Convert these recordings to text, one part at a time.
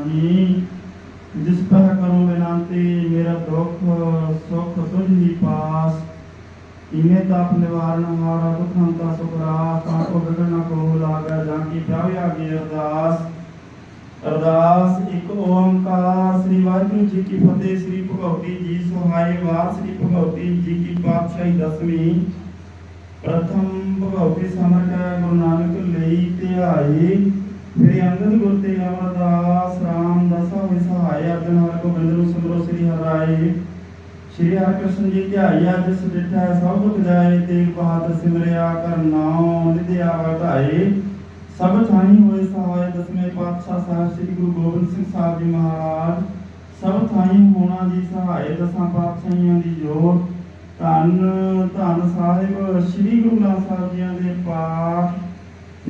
ਨਾਹੀ ਜਿਸ ਪਰ ਕਰੋ ਬੇਨੰਤੀ ਮੇਰਾ ਦੁੱਖ, ਸੁਖ ਤੁਝ ਹੀ ਪਾਸ। ਇਨੇ ਤਾਪ ਨਿਵਾਰਨ ਹਾਰਾ ਦੁਖ ਹੰਤਾ ਤਾਂ ਕੋ ਵਿਗੜ ਕੋ ਲਾਗਾ ਜਾਂ ਕੀ ਪਿਆਵੇ ਆਗੇ ਅਰਦਾਸ। ਅਰਦਾਸ, ਇੱਕ ਓੰਕਾਰ, ਸ੍ਰੀ ਵਾਹਿਗੁਰੂ ਜੀ ਕੀ ਫਤਿਹ, ਸ੍ਰੀ ਭਗਵਤੀ ਜੀ ਸਹਾਈ ਵਾਰ, ਸ੍ਰੀ ਭਗਵਤੀ ਜੀ ਕੀ ਪਾਤਸ਼ਾਹੀ ਦਸਵੀਂ। ਪ੍ਰਥਮ ਭਗਵਤੀ ਸਮਰਕ ਗੁਰੂ ਨਾਨਕ ਲਈ ਧਿਆਏ ਫਿਰ ਅੰਗਦ ਗੁਰ ਤੇ ਅਮਰਦਾਸ ਰਾਮ ਦਸਾ ਹੋਇ ਸਹਾਇ ਅਰਜਨ ਹਰ ਗੋਬਿੰਦ ਨੂੰ ਸਿਮਰੋ ਸ੍ਰੀ ਹਰਿ ਸ਼੍ਰੀ ਹਰਿਕ੍ਰਿਸ਼ਨ ਜੀ ਧਿਆਇਆ ਜਿਸ ਡਿਠਾ ਸਭ ਦੁਖ ਜਾਏ ਤੇਗ ਬਹਾਦਰ ਸਿਮਰਿਆ ਕਰ ਨਾਉ ਨਿਧਿਆ ਵਧਾਏ ਸਭ ਥਾਈ ਹੋਏ ਸਹਾਇ ਦਸਵੇਂ ਪਾਤਸ਼ਾਹ ਸਾਹਿਬ ਸ੍ਰੀ ਗੁਰੂ ਗੋਬਿੰਦ ਸਿੰਘ ਸਾਹਿਬ ਜੀ ਮਹਾਰਾਜ। ਸਭ ਥਾਈ ਹੋਣਾ ਦੀ ਸਹਾਇ ਦਸਾਂ ਪਾਤਸ਼ਾਹੀਆਂ ਦੀ ਜੋੜ ਧੰਨ ਧੰਨ ਸਾਹਿਬ ਸ੍ਰੀ ਗੁਰੂ ਗ੍ਰੰਥ ਸਾਹਿਬ ਜੀ ਦੇ ਪਾਠ।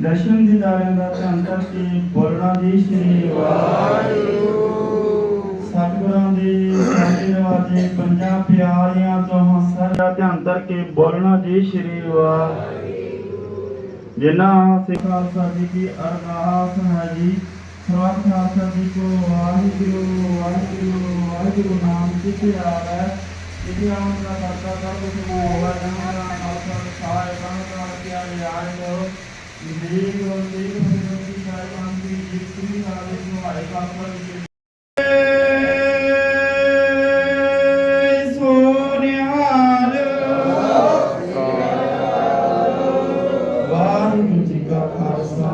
ਦਰਸ਼ਨ ਦੀਦਾਰਿਆਂ ਦਾ ਧੰਨ ਕਰਕੇ ਬੋਲਣਾ ਜੀ ਸ੍ਰੀ ਵਾਹਿਗੁਰੂ ਸਤਿਗੁਰਾਂ ਦੇ ਸਾਡੇ ਪੰਜਾਂ ਪਿਆਰਿਆਂ ਤੋਂ ਸਾਡਾ ਧਿਆਨ ਕਰਕੇ ਬੋਲਣਾ ਜੀ ਸ੍ਰੀ ਵਾਹਿਗੁਰੂ ਜਿਨ੍ਹਾਂ ਸਿੱਖ ਖਾਲਸਾ ਜੀ ਅਰਦਾਸ ਹੈ ਜੀ ਸਰਬੱਤ ਖਾਲਸਾ ਜੀ ਕੋ ਵਾਹਿਗੁਰੂ ਵਾਹਿਗੁਰੂ ਵਾਹਿਗੁਰੂ ਨਾਮ ਕਿਤੇ ਆਵੇ ਕਿਤੇ ਆਉਣ ਦਾ ਕਰਤਾ ਕਰ ਉਸ ਨੂੰ ਹੋਵਾ ਜਹਾਂ ਖਾਲਸਾ ਸਹਾਇ ਕਰਨ ਕਿਆ ਲਿਆਏ ਲੋ ਦੇਖ ਲੋ ਦੇਖ ਲੋ ਜੀ ਸਾਹਿਬਾਨ Christ.